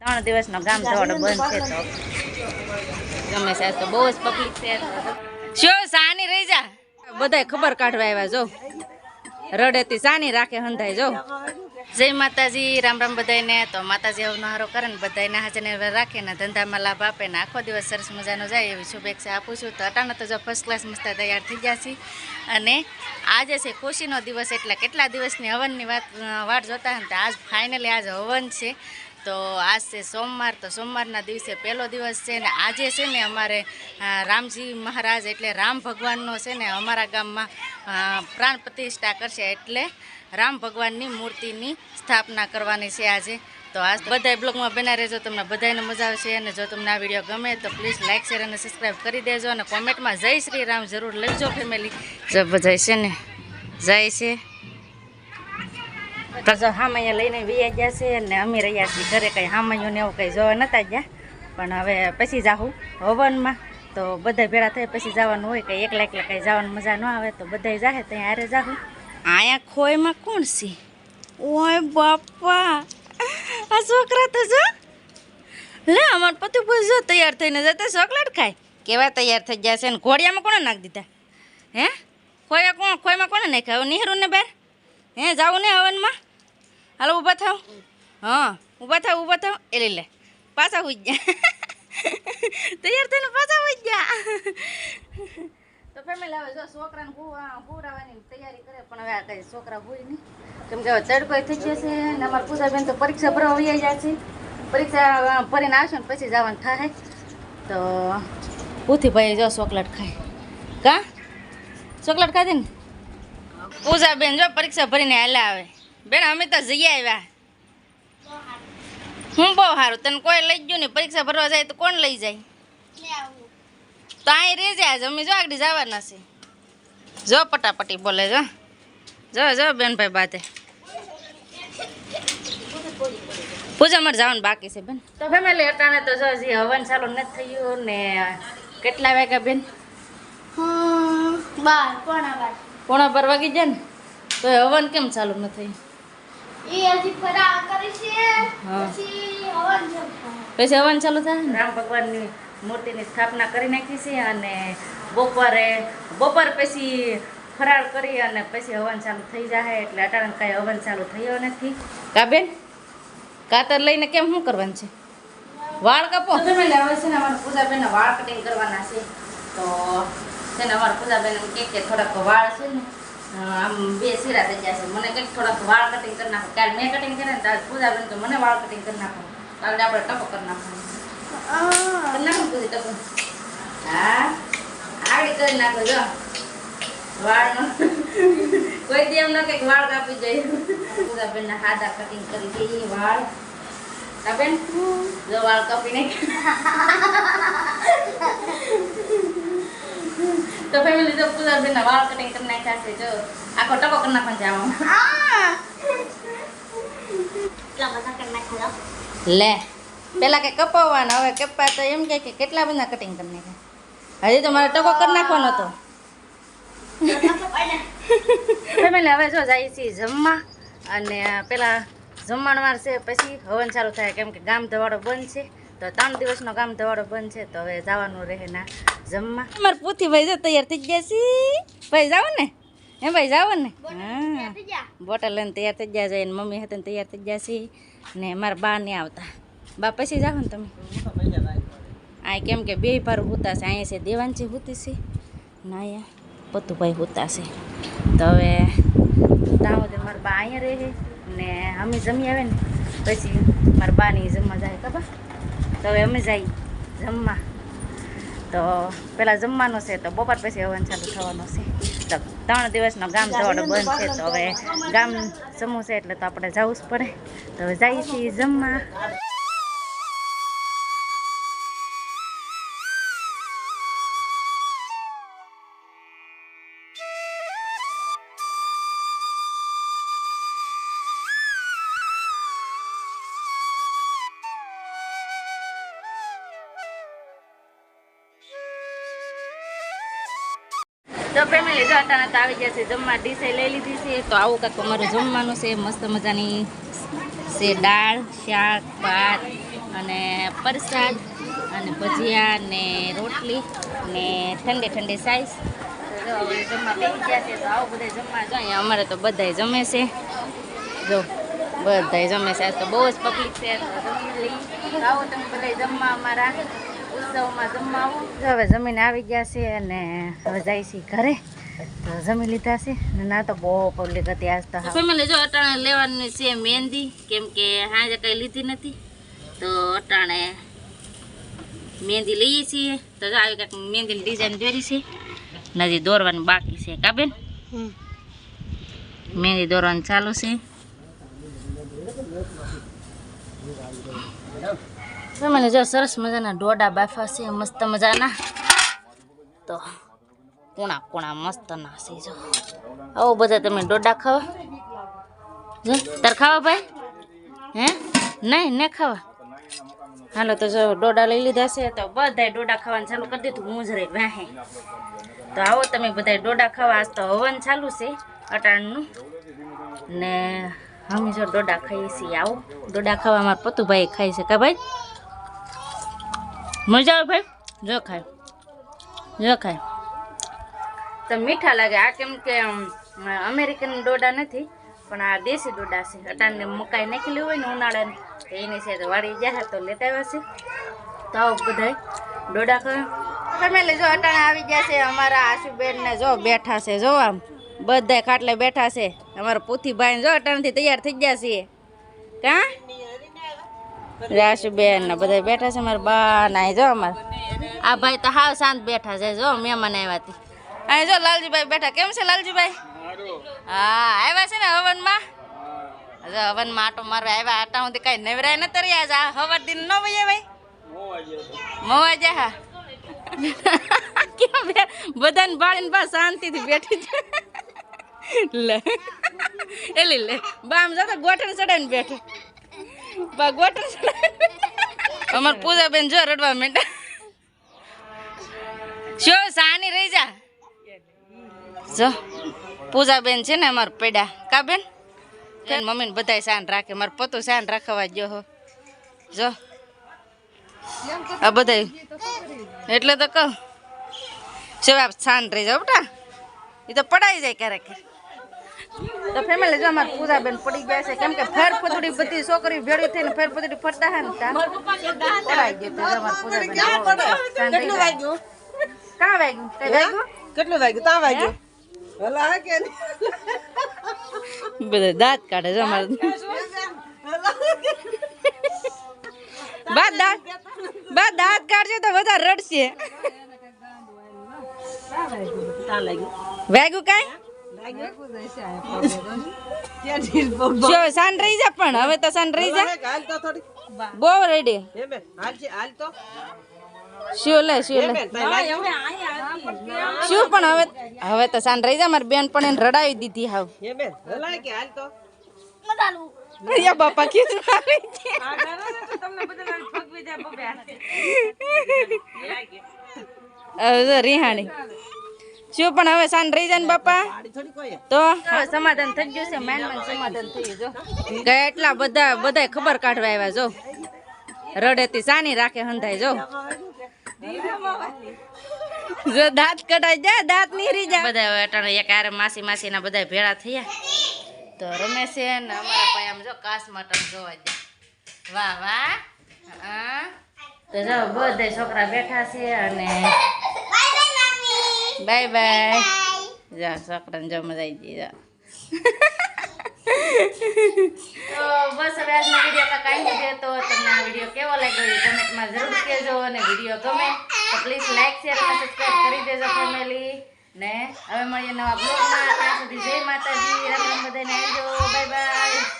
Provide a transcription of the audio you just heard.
ત્રણ દિવસનો ગામ ધોવાડો બંધ છે તો ગમે છે તો બહુ જ પબ્લિક છે. શું સાની રહી જા? બધાય ખબર કાઢવા આવ્યા જો. રડેતી સાની રાખે હંધાય જો. જય માતાજી રામ રામ બધાયને. તો માતાજી અવનો નહારો કરે ને બધાયને હાજરને રાખે ને ધંધામાં લાભ આપે ને આખો દિવસ સરસ મજાનો જાય એવી શુભેચ્છા આપું છું. તો અટાણે તો જો ફર્સ્ટ ક્લાસ મસ્ત તૈયાર થઈ ગયા છે અને આજે છે ખુશીનો દિવસ એટલે કેટલા દિવસની હવનની વાત વાટ જોતા હતા આજ ફાઇનલી આજ હવન છે. તો આજ છે સોમવાર, તો સોમવારના દિવસે પહેલો દિવસ છે ને આજે છે ને અમારે રામજી મહારાજ એટલે રામ ભગવાનનો છે ને અમારા ગામમાં પ્રાણ પ્રતિષ્ઠા કરશે એટલે રામ ભગવાનની મૂર્તિની સ્થાપના કરવાની છે આજે. તો આ બધા બ્લોગમાં બના રહેજો, તમને બધાને મજા આવશે અને જો તમને આ વીડિયો ગમે તો પ્લીઝ લાઇક શેર અને સબસ્ક્રાઈબ કરી દેજો અને કોમેન્ટમાં જય શ્રી રામ જરૂર લખજો ફેમિલી જો બધા છે ને, જાય છે. તો જો હામૈયા લઈને વૈયા ગયા છે અને અમે રહ્યા છીએ ઘરે, કંઈ હામૈયું ને એવું કંઈ જોવા નતા ગયા. પણ હવે પછી જાઉં હવનમાં. તો બધા ભેળા થઈ પછી જવાનું હોય, કંઈ એકલા એકલા કંઈ જવાની મજા ન આવે, તો બધા જાહે ત્યાં હારે જાઉં અહીંયા ખોયમાં કોણ છે? ઓય બાપા! આ છોકરા તો જો. લે, અમાર પતિ જો તૈયાર થઈને જતા, ચોકલેટ ખાય. કેવા તૈયાર થઈ ગયા છે ને ઘોડિયામાં કોણે નાખી દીધા? હે? ખોયા કોણ? ખોયમાં કોણે નાખ્યા? હવે નહેરુ ને બેર હે જાવું ને હવનમાં? હાલો ઊભા થાવ. હા ઊભા થાવ ઊભા થાવ. એ લઈ લે. પાછા હોઈ ગયા. તૈયાર થઈને પાછા હોઈ ગયા. તો ફેમિલી હવે જો છોકરાને હુરાવાની તૈયારી કરે પણ હવે આ કઈ છોકરા હોય નહીં. કેમ કે હવે તડકો થઈ જશે અને અમારા પૂજાબેન તો પરીક્ષા ભરવા વહી જાય છે. પરીક્ષા ભરીને આવશે ને પછી જવાનું થાય. તો પૂથીભાઈ જો ચોકલેટ ખાય. કા? ચોકલેટ ખાધી ને? પૂજા બેન જો પરીક્ષા ભરીને હાલે આવે. બેન અમે તો જઈ આવ્યા. હું બહુ સારું તને કોઈ લઈ ગયું ને પરીક્ષા ભરવા જાય તો કોણ લઈ જાય? તો અહીં રહેજે આજ અમે જો આગળ જવાના છે જો પટાપટી બોલે જો. જો જો બેનભાઈ બાતે પૂજા મારે જવાનું બાકી છે બેન. તો ફેમિલી અટાણે તો જો હજી હવન ચાલુ નથી થયું ને કેટલા વાગ્યા બેન? બાર કોના બાર. પોણા બાર વાગી જાય ને? તો હવન કેમ ચાલુ ન પછી હવન છે પછી હવન ચાલુ થાય રામ ભગવાનની મૂર્તિની સ્થાપના કરી નાખી છે અને બપોરે બપોર પછી ફરાળ કરી અને પછી હવન ચાલુ થઈ જાય એટલે અટાણે કાંઈ હવન ચાલુ થયો નથી. કાબેન કાતર લઈને કેમ શું કરવાનું છે? વાળ કાપો. તમે હવે છે ને અમારા પૂજાબેનના વાળ કટિંગ કરવાના છે. તો તેને અમારા પૂજાબેન કે થોડાક વાળ છે ને આમ બે સીરા થઈ ગયા છે. મને કંઈક થોડાક વાળ કટિંગ કરી નાખો. કાલે મેં કટિંગ કરે ને ત્યારે પૂજાબેન તો મને વાળ કટિંગ કરી નાખો. કાલે આપણે ટપો કરી નાખો. નાખો પૂછી ટપો હા? આગળ કરી નાખો જો. વાળનો. કોઈ દી એમ ન કંઈક વાળ કાપી જાય. પૂજાબેનના હાથા કટિંગ કરી દઈએ વાળ. કાપેન જો વાળ કાપી નાખ્યા તો ફેમિલી તો પૂજાબેનના વાળ કટિંગ કરી નાખ્યા છે જો આખો ટકો કરી નાખવાનો છે આમાં લે પેલા કે કપાવવાના હવે કપા તો એમ કહે કે કેટલા બધા કટિંગ કરી નાખ્યા હજી તો મારે ટકો કરી નાખવાનો હતો ફેમિલી હવે જો જાય છીએ જમવા અને પેલા જમવાનું વાર છે પછી હવન ચાલુ થાય કેમ કે ગામ ધવાડો બંધ છે તો ત્રણ દિવસનો કામ ધવાડો બંધ છે તો હવે જવાનું રહે ના જમવા. અમારે પૂથી ભાઈ જો તૈયાર થઈ ગયા છે. ભાઈ જાઓ ને. હે ભાઈ જાવ ને. હા. બોટલ લઈને તૈયાર થઈ ગયા છે મમ્મી હતા તૈયાર થઈ ગયા છે. ને મારા બા ને આવતા. બા પછી જાઓ ને તમે. આ કેમ કે બે ભાર હુતા છે. અહીંયા છે દેવાંશી હુતી છે. ને અહીંયા પતુભાઈ હુતા છે. તો હવે ત્યાં મારા બા અહીંયા રહે ને અમે જમી આવે ને પછી મારા બાની જમવા જાય ખબર? તો હવે અમે જઈ, જમવા. તો પેલા જમવાનું છે, તો બપોર પછી હવન ચાલુ થવાનો છે. તો ત્રણ દિવસનો ગામ ધોવાડો બંધ છે, તો હવે ગામ જમવું છે એટલે તો આપણે જવું જ પડે. તો હવે જઈએ છીએ જમવા. તો ફેમિલી જો અટાણા આવી ગયા છે, જમવા ડીશે લઈ લીધી છે. તો આવું કાંઈક અમારું જમવાનું છે, મસ્ત મજાની છે દાળ, શાક, ભાત અને પરસાદ અને ભજીયા ને રોટલી ને ઠંડે ઠંડે સાઈઝ જો જમવા બેસી ગયા તો બધા અમારે તો બધાય જમે છે. જો, બધાય જમે છે. આજ તો બહુ જ પબ્લિક છે જમવા અમારા. જમવા હવે જમીને આવી ગયા છે અને હવે જાય છે ઘરે. તો જમી લીધા છે. ના તો બહુ પબ્લિક હતી આજ તો ફેમિલી જો અટાણે લેવાની છે મહેંદી કેમ કે હાજે કંઈ લીધી નથી. તો અટાણે મહેંદી લઈએ છીએ. તો જો આવી કંઈક મહેંદીની ડિઝાઇન દોરી છે. ને હજી દોરવાની બાકી છે કાબેન મહેંદી દોરવાનું ચાલુ છે. મને જો સરસ મજાના ડોડા બાફા છે, મસ્ત મજાના. તો કુણા કુણા મસ્ત છે જો. આવો બધા તમે ડોડા ખાવા. જો, તાર ખાવા ભાઈ? હે? નહીં, ને ખાવા. હાલો તો જો ડોડા લઈ લીધા છે, તો બધાય ડોડા ખાવાનું ચાલુ કરી દીધું, હું જ રહી વાહે. તો આવો તમે બધા ડોડા ખાવા, આજ તો હવન ચાલુ છે, અટાણનું. ને અમે જો ડોડા ખાઈએ છીએ, આવો. ડોડા ખાવા મારા પતુભાઈ ખાય છે, કા ભાઈ? મજા આવે ભાઈ? જો ખાય. જો ખાય. તો મીઠા લાગે. આ કેમ કે અમ, અમેરિકન ડોડા નથી પણ આ દેશી ડોડા છે. અટાણને મકાઈ નાખેલી હોય ને ઉનાળાની એની છે વાળી જાય તો લેતા આવ્યા છે. તો બધાય ડોડા ખાવા. ફેમિલી જો અટાણે આવી ગયા છે. અમારા આશુબેન જો બેઠા છે જો આમ. બધાય ખાટલે બેઠા છે. અમારા પૂથીભાઈ જો અટાણથી તૈયાર થઈ ગયા છીએ. કા? રાશુબેન ને બધા બેઠા છે મારા બા ના જો અમાર. આ ભાઈ તો હાવ શાંત બેઠા છે જો મહેમાન આવ્યા હતી અહીં જો લાલજીભાઈ બેઠા. કેમ છે લાલજીભાઈ? હા આવ્યા છે ને હવનમાં? જો હવનમાં આટો મારવા આવ્યા આટા સુધી કઈ નવરાય ન તરી આજે. આ હવાર દિન ન ભાઈ ભાઈ. મોવા જા હા. કેમ બધાને ભાળીને બા શાંતિથી બેઠી છે. લે. એલી લે બામ જતો ગોઠણ ચડાવીને બેઠો. ચડાઈને અમાર પૂજાબેન જો રડવા માંડ્યા. શું સાની રહી જા. જો, પૂજાબેન છે ને અમાર પેડા કા બેન? મમ્મીને બધાય શાન રાખે. મારું પતું શાન રાખવા જો હો. જો. આ બધાય. એટલે તો કહું. આપ શાંત રહી જાવ બેટા. એ તો પડાઈ જાય ક્યારેક. તો ફેમિલી જો અમારે પૂજાબેન પડી ગયા છે. કેમ કે ફેર ફતડી બધી છોકરી ભેળી થઈને ફેર ફતડી ફરતા હે ને તા. પડાઈ ગયું અમારે પૂજાબેન. કાં વાગ્યું? કઈ વાગ્યું? કેટલું વાગ્યું? તા વાગ્યું? બધા દાંત કાઢે છે અમારે. બા દાંત. બા દાંત કાઢજો તો વધારે રડશે. વાગ્યું કાંઈ? જો સાન રહી જા પણ. હવે તો સાન રહી જા હાલ તો થોડી. બહુ રેડી હાલ છે હાલ તો. શું લે શું લે? બેન ત્યાં લાગ્યું શું? પણ હવે હવે તો સાન રહી જા મારી બેન પણ એને રડાવી દીધી હાવ. કે હાલ તો? યા બાપા કીધું મારી રિહાણી. શું પણ હવે શાંત રહી જાય ને બાપા? તો? સમાધાન થઈ ગયું છે મેન મેન સમાધાન થયું જો. ગયા એટલા બધા બધા ખબર કાઢવા આવ્યા જો. રડેતી સાની રાખે હંધાય જો. જો દાંત કઢાઈ જાય દાંત નીરી જાય. બધા હવે અટાણે એક આરે માસી માસી ના બધા ભેળા થયા. તો રમે છે ને અમારા પાસે આમ જો કાસ મટન જોવા જાય. વાહ વાહ. હા. તો જો બધા છોકરા બેઠા છે અને બાય બાય જા છોકરાને મજા આવી ગઈ જા. તો બસ હવે આજનો વીડિયો કાંઈ નથી તો તમને આ વીડિયો કેવો લાગ્યો એ કમેન્ટમાં જરૂર કહેજો અને વીડિયો ગમે તો પ્લીઝ લાઈક શેર અને સબસ્ક્રાઈબ કરી દેજો ફેમિલી ને હવે મળીએ નવા બ્લોગમાં ત્યાં સુધી જય માતાજી. રામ રામ બધાને આવજો.